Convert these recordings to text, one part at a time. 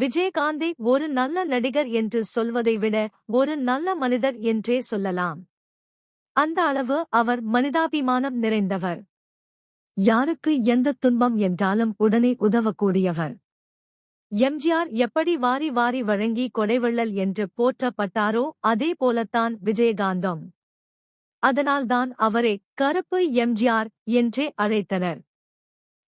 விஜயகாந்தை ஒரு நல்ல நடிகர் என்று சொல்வதை விட ஒரு நல்ல மனிதர் என்றே சொல்லலாம். அந்த அளவு அவர் மனிதாபிமானம் நிறைந்தவர். யாருக்கு எந்த துன்பம் என்றாலும் உடனே உதவக்கூடியவர். எம்ஜிஆர் எப்படி வாரி வாரி வழங்கி கொடைவள்ளல் என்று போற்றப்பட்டாரோ அதே போலத்தான் விஜயகாந்தம். அதனால்தான் அவரை கருப்பு எம்ஜிஆர் என்றே அழைத்தனர்.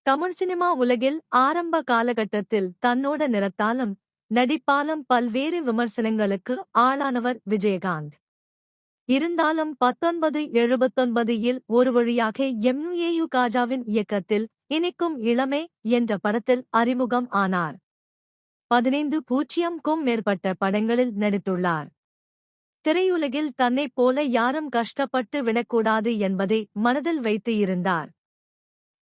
தமிழ் சினிமா உலகில் ஆரம்ப காலகட்டத்தில் தன்னோட நிறத்தாலும் நடிப்பாலும் பல்வேறு விமர்சனங்களுக்கு ஆளானவர் விஜயகாந்த். இருந்தாலும் பத்தொன்பது எழுபத்தொன்பதில் ஒரு வழியாக எம்யுஏயு காஜாவின் இயக்கத்தில் இனிக்கும் இளமே என்ற படத்தில் அறிமுகம் ஆனார். பதினைந்து பூஜ்ஜியம்க்கும் மேற்பட்ட படங்களில் நடித்துள்ளார். திரையுலகில் தன்னைப் போல யாரும் கஷ்டப்பட்டு விடக்கூடாது என்பதை மனதில் வைத்து இருந்தார்.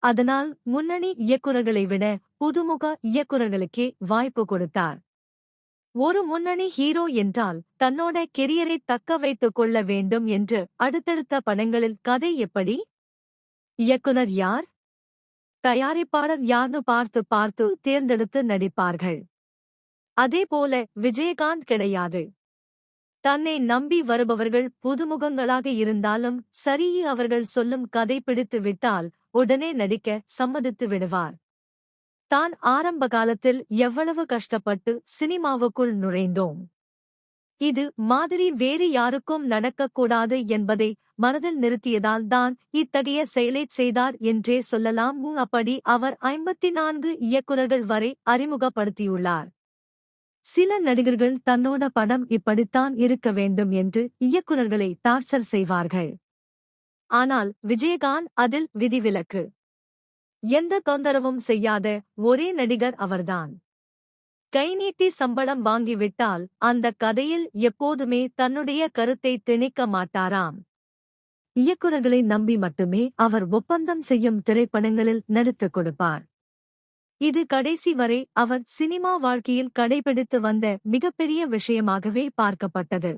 அதனால் முன்னணி இயக்குநர்களை விட புதுமுக இயக்குநர்களுக்கே வாய்ப்பு கொடுத்தார். ஒரு முன்னணி ஹீரோ என்றால் தன்னோட கெரியரை தக்க வைத்துக் கொள்ள வேண்டும் என்று அடுத்தடுத்த படங்களில் கதை எப்படி? இயக்குனர் யார்? தயாரிப்பாளர் யார்னு பார்த்து பார்த்து தேர்ந்தெடுத்து நடிப்பார்கள். அதேபோல விஜயகாந்த் கிடையாது. தன்னை நம்பி வருபவர்கள் புதுமுகங்களாக இருந்தாலும் சரி அவர்கள் சொல்லும் கதை பிடித்து விட்டால் உடனே நடிக்க சம்மதித்து விடுவார். தான் ஆரம்ப காலத்தில் எவ்வளவு கஷ்டப்பட்டு சினிமாவுக்குள் நுழைந்தோம். இது மாதிரி வேறு யாருக்கும் நடக்கக்கூடாது என்பதை மனதில் நிறுத்தியதால் தான் இத்தகைய செயலைச் செய்தார் என்றே சொல்லலாம். அப்படி அவர் ஐம்பத்தி நான்கு இயக்குநர்கள் வரை அறிமுகப்படுத்தியுள்ளார். சில நடிகர்கள் தன்னோட படம் இப்படித்தான் இருக்க வேண்டும் என்று இயக்குநர்களை டார்ச்சர் செய்வார்கள். ஆனால் விஜயகாந்த் அதில் விதிவிலக்கு. எந்த தொந்தரவும் செய்யாத ஒரே நடிகர் அவர்தான். கைநீட்டி சம்பளம் வாங்கிவிட்டால் அந்த கதையில் எப்போதுமே தன்னுடைய கருத்தை திணிக்க மாட்டாராம். இயக்குநர்களை நம்பி மட்டுமே அவர் ஒப்பந்தம் செய்யும் திரைப்படங்களில் நடித்துக் கொடுப்பார். இது கடைசி வரை அவர் சினிமா வாழ்க்கையில் கடைபிடித்து வந்த மிகப்பெரிய விஷயமாகவே பார்க்கப்பட்டது.